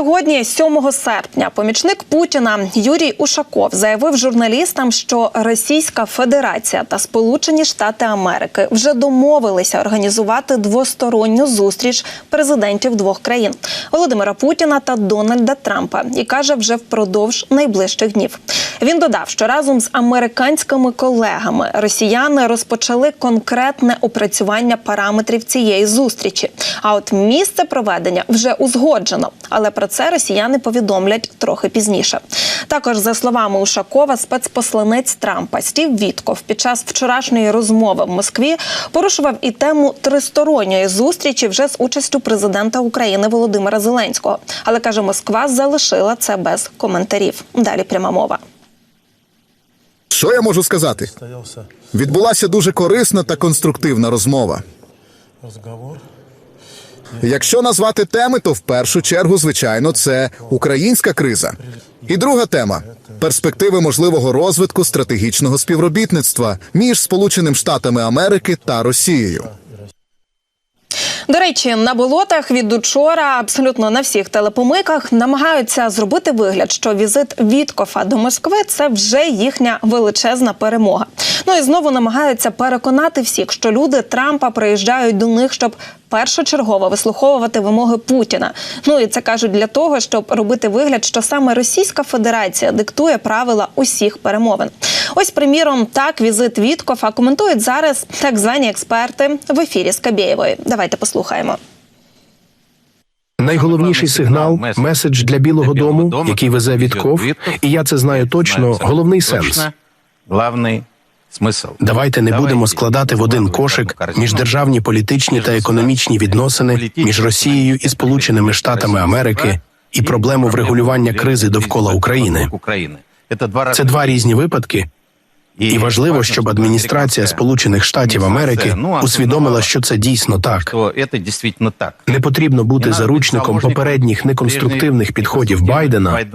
сьогодні, 7 серпня, помічник Путіна Юрій Ушаков заявив журналістам, що Російська Федерація та Сполучені Штати Америки вже домовилися організувати двосторонню зустріч президентів двох країн Володимира Путіна та Дональда Трампа, і каже, вже впродовж найближчих днів. Він додав, що разом з американськими колегами росіяни розпочали конкретне опрацювання параметрів цієї зустрічі. А от місце проведення вже узгоджено, але про це росіяни повідомлять трохи пізніше. Також за словами Ушакова, спецпосланець Трампа Стів Вітков під час вчорашньої розмови в Москві порушував і тему тристоронньої зустрічі вже з участю президента України Володимира Зеленського. Але каже, Москва залишила це без коментарів. Далі пряма мова. Що я можу сказати? Відбулася дуже корисна та конструктивна розмова. Якщо назвати теми, то в першу чергу, звичайно, це українська криза. І друга тема перспективи можливого розвитку стратегічного співробітництва між Сполученими Штатами Америки та Росією. До речі, на болотах від учора абсолютно на всіх телепомиках намагаються зробити вигляд, що візит Віткофа до Москви це вже їхня величезна перемога. Ну і знову намагаються переконати всіх, що люди Трампа приїжджають до них, щоб першочергово вислуховувати вимоги Путіна. Ну і це кажуть для того, щоб робити вигляд, що саме Російська Федерація диктує правила усіх перемовин. Ось, приміром, так візит Віткофа коментують зараз так звані експерти в ефірі Скабєєвої. Давайте послухаємо. Найголовніший сигнал меседж для Білого Дому, який везе Вітков, і я це знаю точно. Головний сенс. Главний. Давайте не будемо складати в один кошик міждержавні політичні та економічні відносини між Росією і Сполученими Штатами Америки і проблему врегулювання кризи довкола України. Це два різні випадки. І важливо, щоб адміністрація Сполучених Штатів Америки усвідомила, що це дійсно так. Не потрібно бути заручником попередніх неконструктивних підходів Байдена.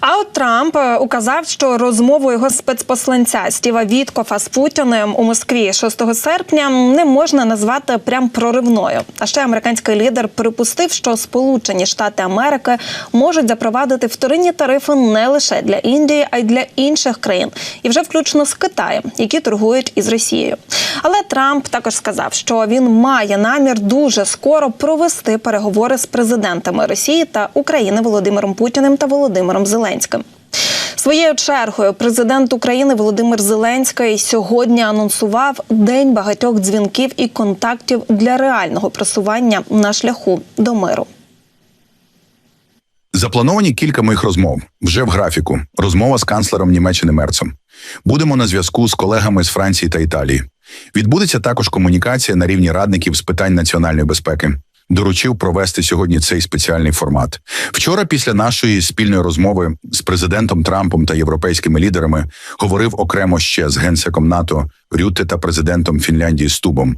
А от Трамп е, указав, що розмову його спецпосланця Стіва Віткофа з Путіним у Москві 6 серпня не можна назвати прям проривною. А ще американський лідер припустив, що Сполучені Штати Америки можуть запровадити вторинні тарифи не лише для Індії, а й для інших країн, і вже включно з Китаєм, які торгують із Росією. Але Трамп також сказав, що він має намір дуже скоро провести переговори з президентами Росії та України Володимиром Путіним та Володимиром Зеленським. Своєю чергою президент України Володимир Зеленський сьогодні анонсував день багатьох дзвінків і контактів для реального просування на шляху до миру. Заплановані кілька моїх розмов вже в графіку. Розмова з канцлером Німеччини Мерцем. Будемо на зв'язку з колегами з Франції та Італії. Відбудеться також комунікація на рівні радників з питань національної безпеки. Доручив провести сьогодні цей спеціальний формат. Вчора, після нашої спільної розмови з президентом Трампом та європейськими лідерами, говорив окремо ще з генсеком НАТО Рютте та президентом Фінляндії Стубом.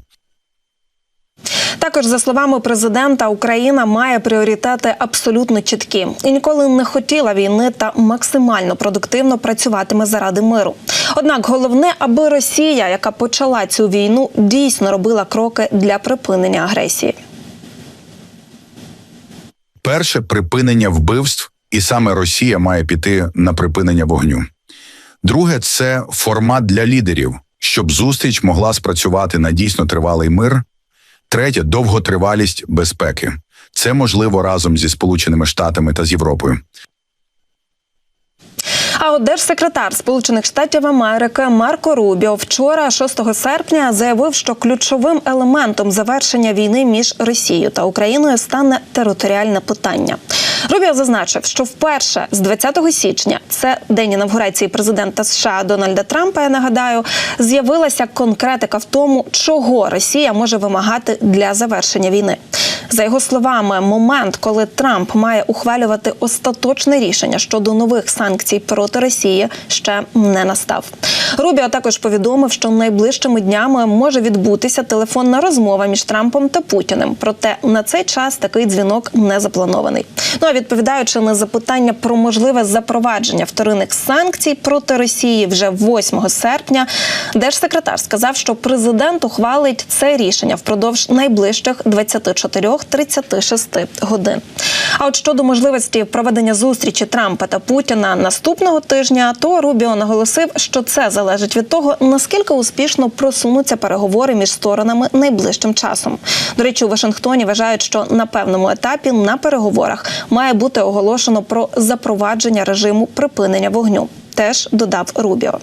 Також за словами президента, Україна має пріоритети абсолютно чіткі і ніколи не хотіла війни та максимально продуктивно працюватиме заради миру. Однак головне, аби Росія, яка почала цю війну, дійсно робила кроки для припинення агресії. Перше припинення вбивств, і саме Росія має піти на припинення вогню. Друге це формат для лідерів, щоб зустріч могла спрацювати на дійсно тривалий мир. Третє довготривалість безпеки. Це можливо разом зі Сполученими Штатами та з Європою. А от держсекретар Сполучених Штатів Америки Марко Рубіо вчора, 6 серпня, заявив, що ключовим елементом завершення війни між Росією та Україною стане територіальне питання. Рубіо зазначив, що вперше з 20 січня, це день інавгурації президента США Дональда Трампа. Я нагадаю, з'явилася конкретика в тому, чого Росія може вимагати для завершення війни. За його словами, момент, коли Трамп має ухвалювати остаточне рішення щодо нових санкцій проти Росії, ще не настав. Рубіо також повідомив, що найближчими днями може відбутися телефонна розмова між Трампом та Путіним. Проте на цей час такий дзвінок не запланований. Ну а відповідаючи на запитання про можливе запровадження вторинних санкцій проти Росії вже 8 серпня, держсекретар сказав, що президент ухвалить це рішення впродовж найближчих 24 36 годин. А от щодо можливості проведення зустрічі Трампа та Путіна наступного тижня, то Рубіо наголосив, що це залежить від того, наскільки успішно просунуться переговори між сторонами найближчим часом. До речі, у Вашингтоні вважають, що на певному етапі на переговорах має бути оголошено про запровадження режиму припинення вогню. Теж додав Рубіо.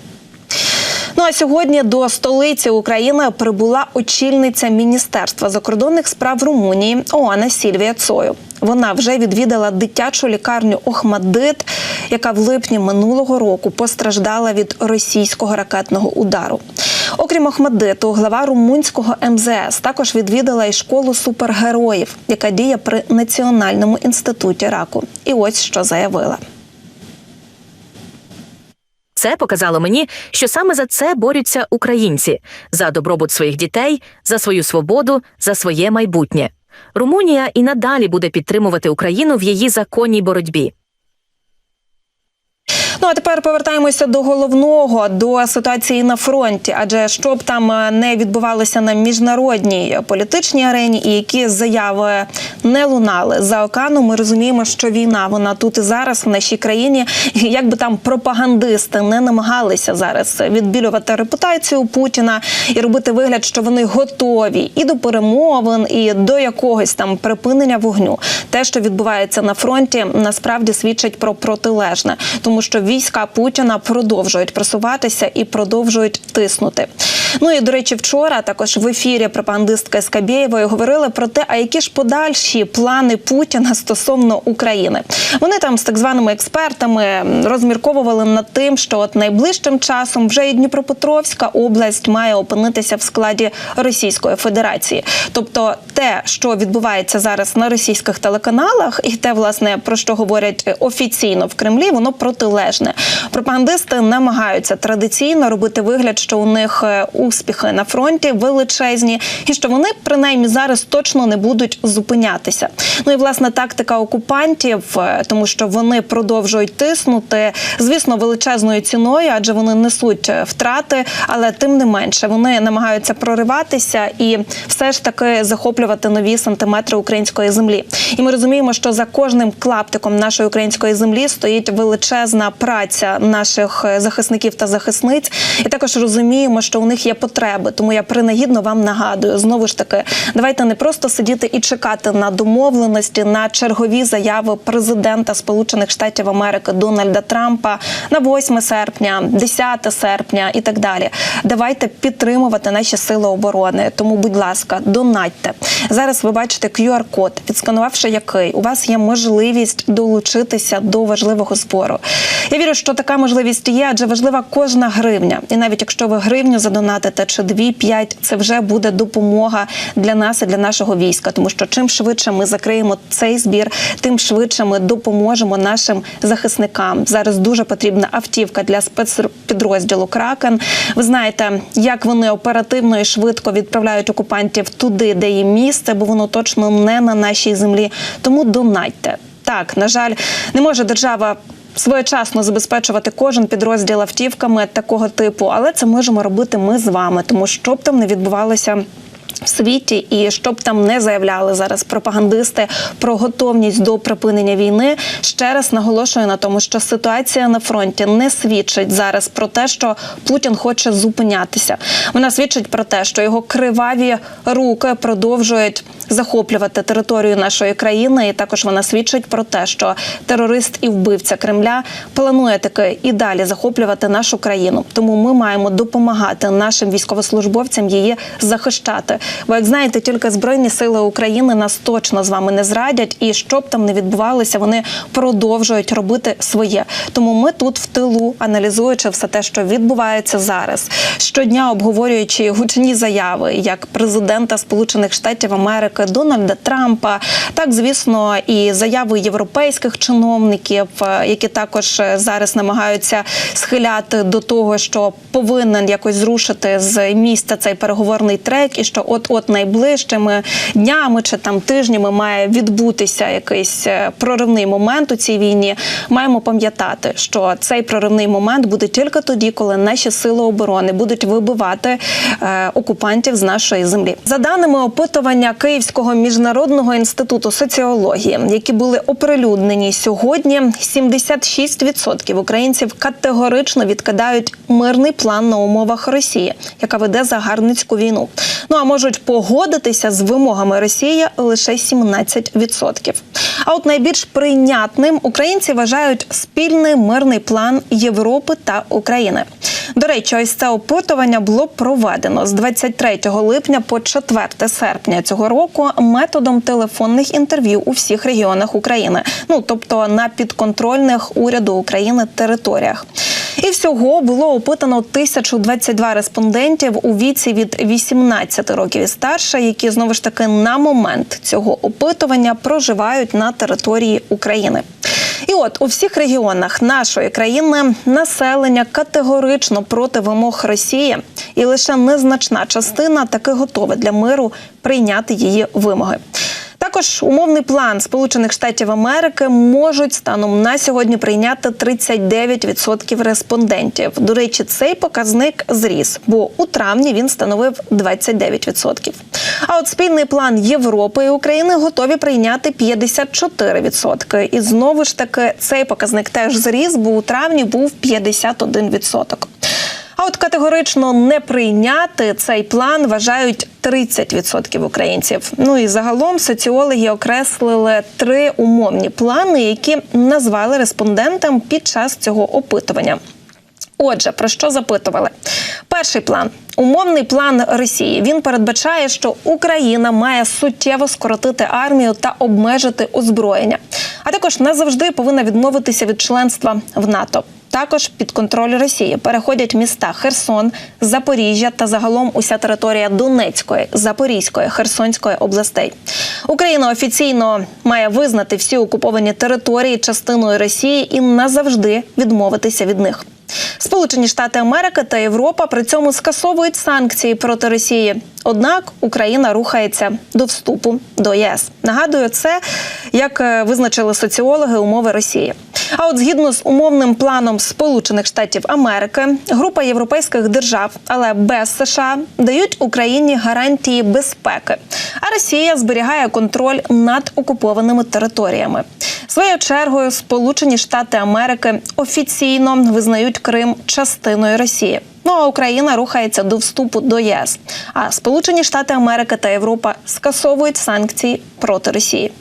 Ну а сьогодні до столиці України прибула очільниця Міністерства закордонних справ Румунії Оана Сільвія Цою. Вона вже відвідала дитячу лікарню Охмадит, яка в липні минулого року постраждала від російського ракетного удару. Окрім Охмадиту, глава румунського МЗС також відвідала і школу супергероїв, яка діє при Національному інституті раку. І ось що заявила. Це показало мені, що саме за це борються українці за добробут своїх дітей, за свою свободу, за своє майбутнє. Румунія і надалі буде підтримувати Україну в її законній боротьбі. Ну а тепер повертаємося до головного до ситуації на фронті. Адже що б там е, не відбувалося на міжнародній політичній арені, і які заяви не лунали за океаном, ми розуміємо, що війна вона тут і зараз в нашій країні. Як би там пропагандисти не намагалися зараз відбілювати репутацію Путіна і робити вигляд, що вони готові і до перемовин, і до якогось там припинення вогню. Те, що відбувається на фронті, насправді свідчить про протилежне, тому що війська Путіна продовжують просуватися і продовжують тиснути. Ну і до речі, вчора також в ефірі пропагандистки Скабєєвої говорили про те, а які ж подальші плани Путіна стосовно України. Вони там з так званими експертами розмірковували над тим, що от найближчим часом вже і Дніпропетровська область має опинитися в складі Російської Федерації. Тобто, те, що відбувається зараз на російських телеканалах, і те, власне, про що говорять офіційно в Кремлі, воно протилежне. Пропагандисти намагаються традиційно робити вигляд, що у них е, успіхи на фронті величезні, і що вони принаймні зараз точно не будуть зупинятися. Ну і власне тактика окупантів, е, тому що вони продовжують тиснути, звісно, величезною ціною, адже вони несуть е, втрати, але тим не менше вони намагаються прориватися і все ж таки захоплювати нові сантиметри української землі. І ми розуміємо, що за кожним клаптиком нашої української землі стоїть величезна праця наших е, захисників та захисниць. І також розуміємо, що у них є потреби. Тому я принагідно вам нагадую знову ж таки, давайте не просто сидіти і чекати на домовленості, на чергові заяви президента Сполучених Штатів Америки Дональда Трампа на 8 серпня, 10 серпня і так далі. Давайте підтримувати наші сили оборони. Тому, будь ласка, донатьте зараз. Ви бачите QR-код, відсканувавши який у вас є можливість долучитися до важливого збору. Я вірю, що така можливість є, адже важлива кожна гривня. І навіть якщо ви гривню задонатите чи дві, п'ять, це вже буде допомога для нас і для нашого війська. Тому що чим швидше ми закриємо цей збір, тим швидше ми допоможемо нашим захисникам. Зараз дуже потрібна автівка для спецпідрозділу Кракен. Ви знаєте, як вони оперативно і швидко відправляють окупантів туди, де їм місце, бо воно точно не на нашій землі. Тому донатьте. Так, на жаль, не може держава. Своєчасно забезпечувати кожен підрозділ автівками такого типу, але це можемо робити ми з вами, тому що б там не відбувалося. В світі і щоб там не заявляли зараз пропагандисти про готовність до припинення війни, ще раз наголошую на тому, що ситуація на фронті не свідчить зараз про те, що Путін хоче зупинятися. Вона свідчить про те, що його криваві руки продовжують захоплювати територію нашої країни, і також вона свідчить про те, що терорист і вбивця Кремля планує таки і далі захоплювати нашу країну. Тому ми маємо допомагати нашим військовослужбовцям її захищати. Бо як знаєте, тільки збройні сили України нас точно з вами не зрадять, і що б там не відбувалося, вони продовжують робити своє. Тому ми тут в тилу, аналізуючи все те, що відбувається зараз, щодня обговорюючи гучні заяви як президента Сполучених Штатів Америки Дональда Трампа, так звісно, і заяви європейських чиновників, е, які також е, зараз намагаються схиляти до того, що повинен якось зрушити з місця цей переговорний трек, і що от от от найближчими днями чи там тижнями має відбутися якийсь е, проривний момент у цій війні. Маємо пам'ятати, що цей проривний момент буде тільки тоді, коли наші сили оборони будуть вибивати е, окупантів з нашої землі. За даними опитування Київського міжнародного інституту соціології, які були оприлюднені сьогодні, 76% українців категорично відкидають мирний план на умовах Росії, яка веде загарбницьку війну. Ну а можуть погодитися з вимогами Росії лише 17%. А от найбільш прийнятним українці вважають спільний мирний план Європи та України. До речі, ось це опитування було проведено з 23 липня по 4 серпня цього року методом телефонних інтерв'ю у всіх регіонах України, ну тобто на підконтрольних уряду України територіях. І всього було опитано 1022 респондентів у віці від 18 років і старше, які знову ж таки на момент цього опитування проживають на території України. І от у всіх регіонах нашої країни населення категорично проти вимог Росії, і лише незначна частина таки готова для миру прийняти її вимоги. Також умовний план Сполучених Штатів Америки можуть станом на сьогодні прийняти 39% респондентів. До речі, цей показник зріс, бо у травні він становив 29%. А от спільний план Європи і України готові прийняти 54%. І знову ж таки цей показник теж зріс, бо у травні був 51%. А от категорично не прийняти цей план вважають 30% українців. Ну і загалом соціологи окреслили три умовні плани, які назвали респондентам під час цього опитування. Отже, про що запитували? Перший план умовний план Росії. Він передбачає, що Україна має суттєво скоротити армію та обмежити озброєння, а також назавжди повинна відмовитися від членства в НАТО. Також під контроль Росії переходять міста Херсон, Запоріжжя та загалом уся територія Донецької, Запорізької, Херсонської областей. Україна офіційно має визнати всі окуповані території частиною Росії і назавжди відмовитися від них. Сполучені Штати Америки та Європа при цьому скасовують санкції проти Росії. Однак Україна рухається до вступу до ЄС. Нагадую, це як е, визначили соціологи умови Росії. А от згідно з умовним планом Сполучених Штатів Америки, група європейських держав, але без США, дають Україні гарантії безпеки. А Росія зберігає контроль над окупованими територіями. Своєю чергою Сполучені Штати Америки офіційно визнають Крим частиною Росії. Ну а Україна рухається до вступу до ЄС. А Сполучені Штати Америки та Європа скасовують санкції проти Росії.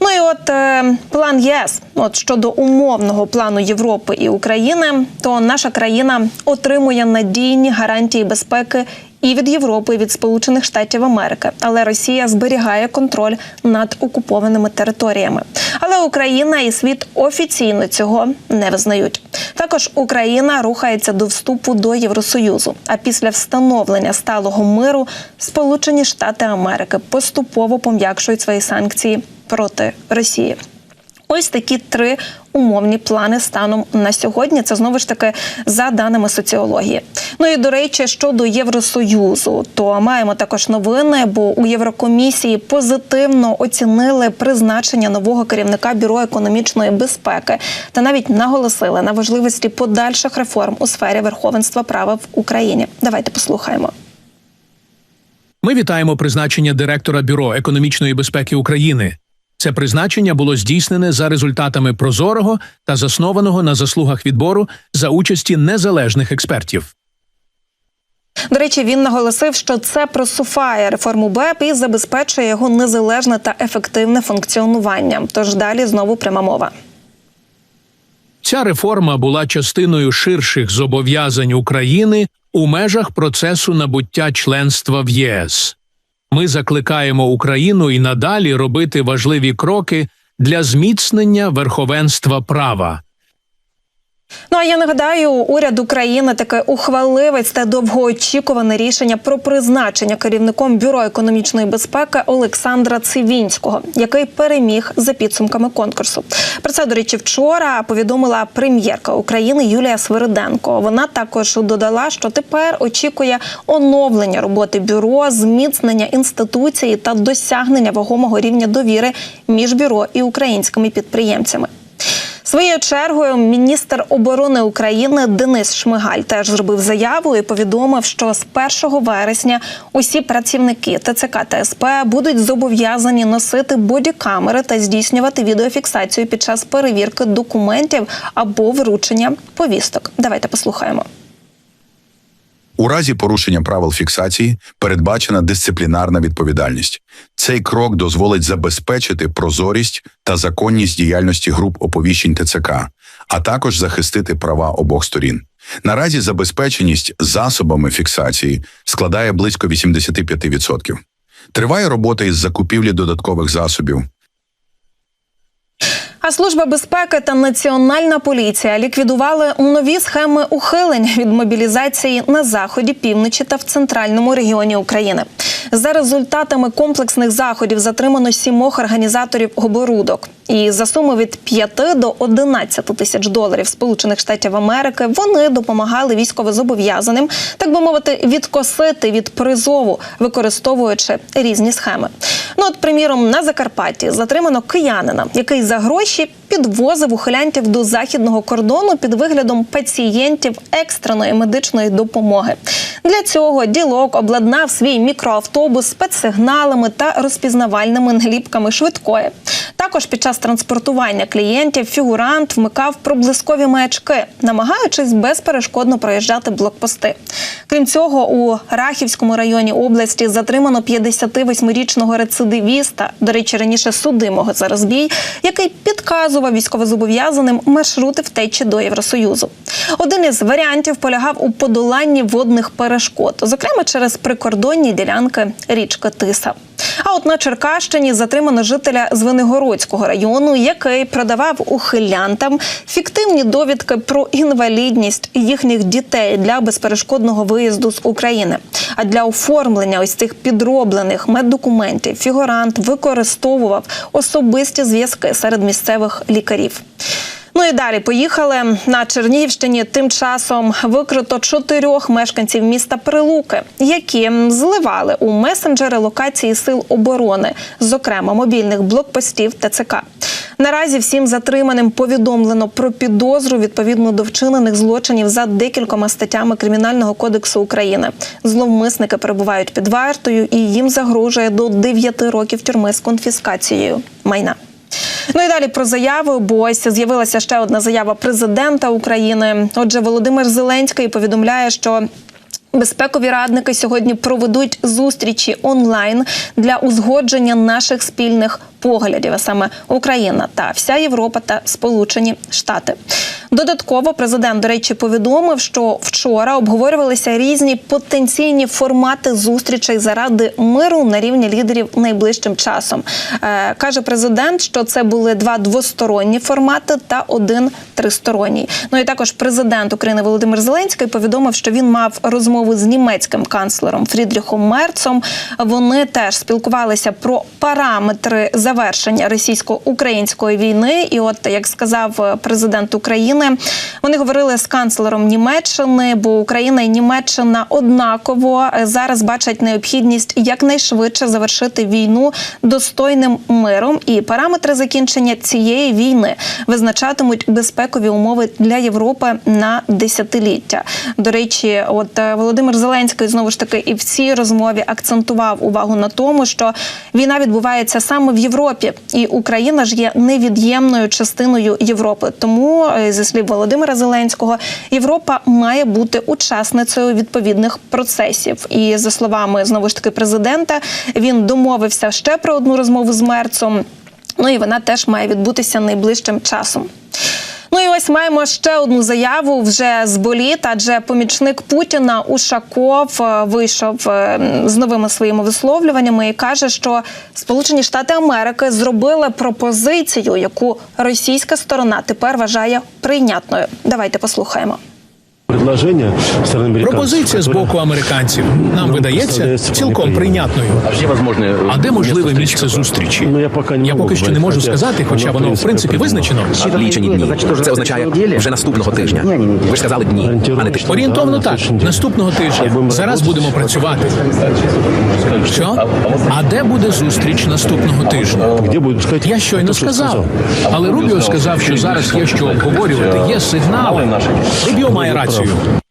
Ну і от е, план ЄС, от щодо умовного плану Європи і України, то наша країна отримує надійні гарантії безпеки і від Європи, і від Сполучених Штатів Америки. Але Росія зберігає контроль над окупованими територіями. Але Україна і світ офіційно цього не визнають. Також Україна рухається до вступу до Євросоюзу. А після встановлення сталого миру Сполучені Штати Америки поступово пом'якшують свої санкції проти Росії. Ось такі три умовні плани станом на сьогодні. Це знову ж таки за даними соціології. Ну і до речі, щодо Євросоюзу, то маємо також новини, бо у Єврокомісії позитивно оцінили призначення нового керівника бюро економічної безпеки та навіть наголосили на важливості подальших реформ у сфері верховенства права в Україні. Давайте послухаємо. Ми вітаємо призначення директора Бюро економічної безпеки України. Це призначення було здійснене за результатами прозорого та заснованого на заслугах відбору за участі незалежних експертів. До речі, він наголосив, що це просуває реформу БЕП і забезпечує його незалежне та ефективне функціонування. Тож далі знову пряма мова. Ця реформа була частиною ширших зобов'язань України у межах процесу набуття членства в ЄС. Ми закликаємо Україну і надалі робити важливі кроки для зміцнення верховенства права. Ну а я нагадаю, уряд України таки ухвалив ось це довгоочікуване рішення про призначення керівником бюро економічної безпеки Олександра Цивінського, який переміг за підсумками конкурсу. Про це до речі, вчора повідомила прем'єрка України Юлія Свириденко. Вона також додала, що тепер очікує оновлення роботи бюро, зміцнення інституції та досягнення вагомого рівня довіри між бюро і українськими підприємцями. Своєю чергою міністр оборони України Денис Шмигаль теж зробив заяву і повідомив, що з 1 вересня усі працівники ТЦК та СП будуть зобов'язані носити бодікамери та здійснювати відеофіксацію під час перевірки документів або вручення повісток. Давайте послухаємо. У разі порушення правил фіксації передбачена дисциплінарна відповідальність. Цей крок дозволить забезпечити прозорість та законність діяльності груп оповіщень ТЦК, а також захистити права обох сторін. Наразі забезпеченість засобами фіксації складає близько 85%. Триває робота із закупівлі додаткових засобів. А служба безпеки та національна поліція ліквідували нові схеми ухилень від мобілізації на заході, півночі та в центральному регіоні України. За результатами комплексних заходів затримано сімох організаторів оборудок. І за суми від 5 до 11 тисяч доларів Сполучених Штатів Америки вони допомагали військовозобов'язаним, так би мовити, відкосити від призову, використовуючи різні схеми. Ну от, приміром, на Закарпатті затримано киянина, який за гроші підвозив ухилянтів до західного кордону під виглядом пацієнтів екстреної медичної допомоги. Для цього ділок обладнав свій мікроавтобус спецсигналами та розпізнавальними наліпками швидкої. Також під час транспортування клієнтів фігурант вмикав проблискові маячки, намагаючись безперешкодно проїжджати блокпости. Крім цього, у Рахівському районі області затримано 58-річного рецидивіста, до речі, раніше судимого за розбій, який підказував військовозобов'язаним маршрути втечі до Євросоюзу. Один із варіантів полягав у подоланні водних перешкод, зокрема через прикордонні ділянки річки Тиса. А от на Черкащині затримано жителя Звенигородського району, який продавав ухилянтам фіктивні довідки про інвалідність їхніх дітей для безперешкодного виїзду з України. А для оформлення ось цих підроблених меддокументів фігурант використовував особисті зв'язки серед місцевих лікарів. Ну і далі поїхали на Чернігівщині. Тим часом викрито чотирьох мешканців міста Прилуки, які зливали у месенджери локації сил оборони, зокрема мобільних блокпостів ТЦК. Наразі всім затриманим повідомлено про підозру відповідно до вчинених злочинів за декількома статтями Кримінального кодексу України. Зловмисники перебувають під вартою і їм загрожує до 9 років тюрми з конфіскацією майна. Ну і далі про заяви, бо ось з'явилася ще одна заява президента України. Отже, Володимир Зеленський повідомляє, що. Безпекові радники сьогодні проведуть зустрічі онлайн для узгодження наших спільних поглядів, а саме Україна та вся Європа та Сполучені Штати. Додатково президент, до речі, повідомив, що вчора обговорювалися різні потенційні формати зустрічей заради миру на рівні лідерів найближчим часом. Е, каже президент, що це були два двосторонні формати та один тристоронній. Ну і також президент України Володимир Зеленський повідомив, що він мав розмову з німецьким канцлером Фрідріхом Мерцом. Вони теж спілкувалися про параметри завершення російсько-української війни. І, от як сказав президент України, вони говорили з канцлером Німеччини, бо Україна і Німеччина однаково зараз бачать необхідність якнайшвидше завершити війну достойним миром. І параметри закінчення цієї війни визначатимуть безпекові умови для Європи на десятиліття. До речі, от е, Володимир Зеленський знову ж таки і в цій розмові акцентував увагу на тому, що війна відбувається саме в Європі, і Україна ж є невід'ємною частиною Європи. Тому е, зі слів Володимира Зеленського, Європа має бути учасницею відповідних процесів. І за словами знову ж таки президента, він домовився ще про одну розмову з Мерцом. Ну і вона теж має відбутися найближчим часом. Ну і ось маємо ще одну заяву вже з боліт, адже помічник Путіна Ушаков е, вийшов е, з новими своїми висловлюваннями і каже, що Сполучені Штати Америки зробили пропозицію, яку російська сторона тепер вважає прийнятною. Давайте послухаємо. Пропозиція з боку американців нам нам видається цілком прийнятною. А где де можливе місце зустрічі? Ну, я поки не Я поки що не можу сказати, хоча воно в принципі визначено. Лічені дні. Це означає вже наступного тижня. Ви ж сказали дні, а не тиждень. Орієнтовно так, наступного тижня. Зараз будемо працювати. Що? А де буде зустріч наступного тижня? Де буде Я щойно сказав. Але Рубіо сказав, що зараз є що обговорювати, є сигнали. Рубіо має рацію. До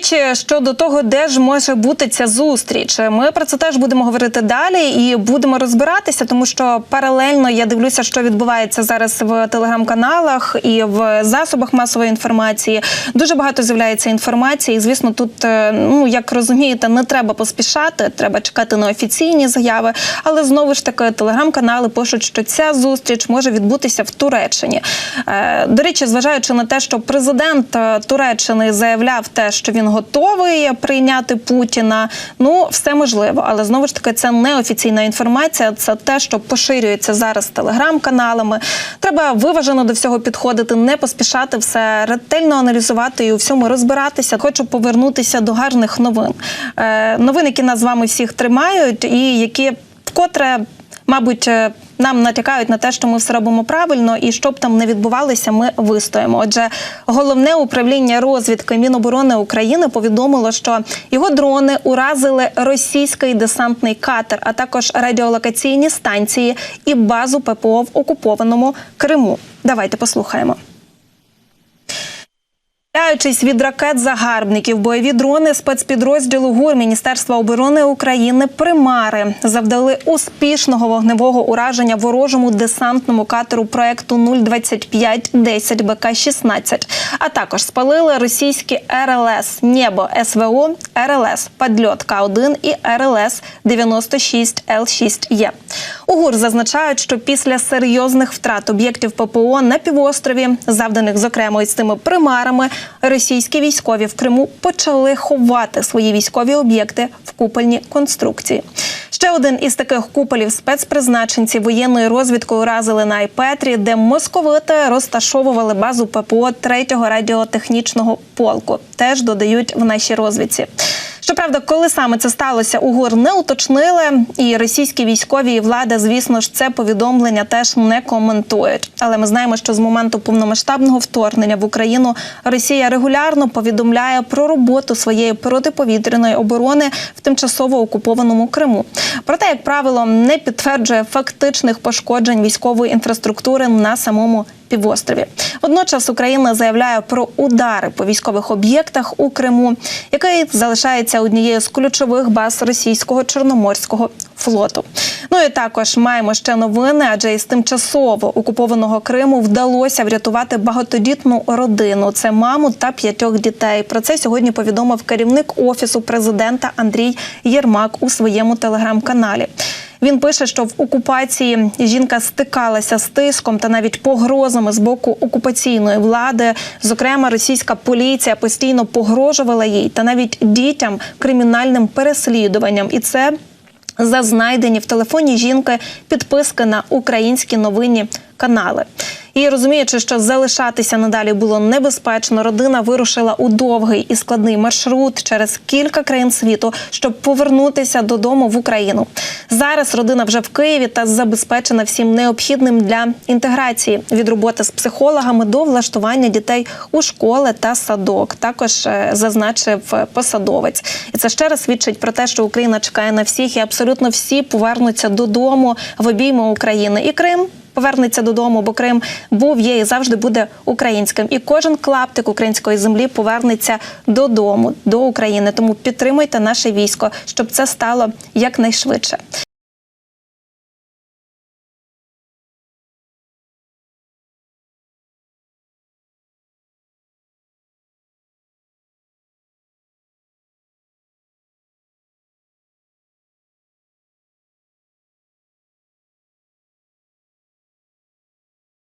речі, щодо того, де ж може бути ця зустріч, ми про це теж будемо говорити далі і будемо розбиратися, тому що паралельно я дивлюся, що відбувається зараз в телеграм-каналах і в засобах масової інформації. Дуже багато з'являється інформації. І, звісно, тут, е, ну як розумієте, не треба поспішати, треба чекати на офіційні заяви. Але знову ж таки, телеграм-канали пишуть, що ця зустріч може відбутися в Туреччині. Е, До речі, зважаючи на те, що президент е, Туреччини заявляв те, що він готовий прийняти Путіна. Ну, все можливо, але знову ж таки, це не офіційна інформація. Це те, що поширюється зараз телеграм-каналами. Треба виважено до всього підходити, не поспішати все ретельно аналізувати і у всьому розбиратися. Хочу повернутися до гарних новин. Е, новин, які нас з вами всіх тримають, і які вкотре. Мабуть, е, нам натякають на те, що ми все робимо правильно, і щоб там не відбувалося, ми вистоїмо. Отже, головне управління розвідки Міноборони України повідомило, що його дрони уразили російський десантний катер, а також радіолокаційні станції і базу ППО в окупованому Криму. Давайте послухаємо. Відмовляючись від ракет загарбників, бойові дрони спецпідрозділу ГУР Міністерства оборони України Примари завдали успішного вогневого ураження ворожому десантному катеру проекту 02510 БК-16, а також спалили російські РЛС Небо СВО, РЛС Падльот К1 і РЛС 96 Л6Е. У ГУР зазначають, що після серйозних втрат об'єктів ППО на півострові, завданих зокрема із цими примарами, російські військові в Криму почали ховати свої військові об'єкти в купольні конструкції. Ще один із таких куполів спецпризначенці воєнної розвідки уразили на Айпетрі, де московити розташовували базу ППО 3-го радіотехнічного полку. Теж додають в нашій розвідці. Щоправда, коли саме це сталося, УГУР не уточнили, і російські військові і влада, звісно ж, це повідомлення теж не коментують. Але ми знаємо, що з моменту повномасштабного вторгнення в Україну Росія регулярно повідомляє про роботу своєї протиповітряної оборони в тимчасово окупованому Криму. Проте, як правило, не підтверджує фактичних пошкоджень військової інфраструктури на самому півострові. Водночас Україна заявляє про удари по військових об'єктах у Криму, який залишається однією з ключових баз російського чорноморського флоту. Ну і також маємо ще новини, адже із тимчасово окупованого Криму вдалося врятувати багатодітну родину. Це маму та п'ятьох дітей. Про це сьогодні повідомив керівник офісу президента Андрій Єрмак у своєму телеграм-каналі. Він пише, що в окупації жінка стикалася з тиском та навіть погрозами з боку окупаційної влади. Зокрема, російська поліція постійно погрожувала їй та навіть дітям кримінальним переслідуванням. І це за знайдені в телефоні жінки підписки на українські новинні канали. І розуміючи, що залишатися надалі було небезпечно, родина вирушила у довгий і складний маршрут через кілька країн світу, щоб повернутися додому в Україну. Зараз родина вже в Києві та забезпечена всім необхідним для інтеграції від роботи з психологами до влаштування дітей у школи та садок. Також е, зазначив е, посадовець, і це ще раз свідчить про те, що Україна чекає на всіх, і абсолютно всі повернуться додому в обійми України і Крим повернеться додому, бо Крим був, є і завжди буде українським. І кожен клаптик української землі повернеться додому, до України. Тому підтримуйте наше військо, щоб це стало якнайшвидше.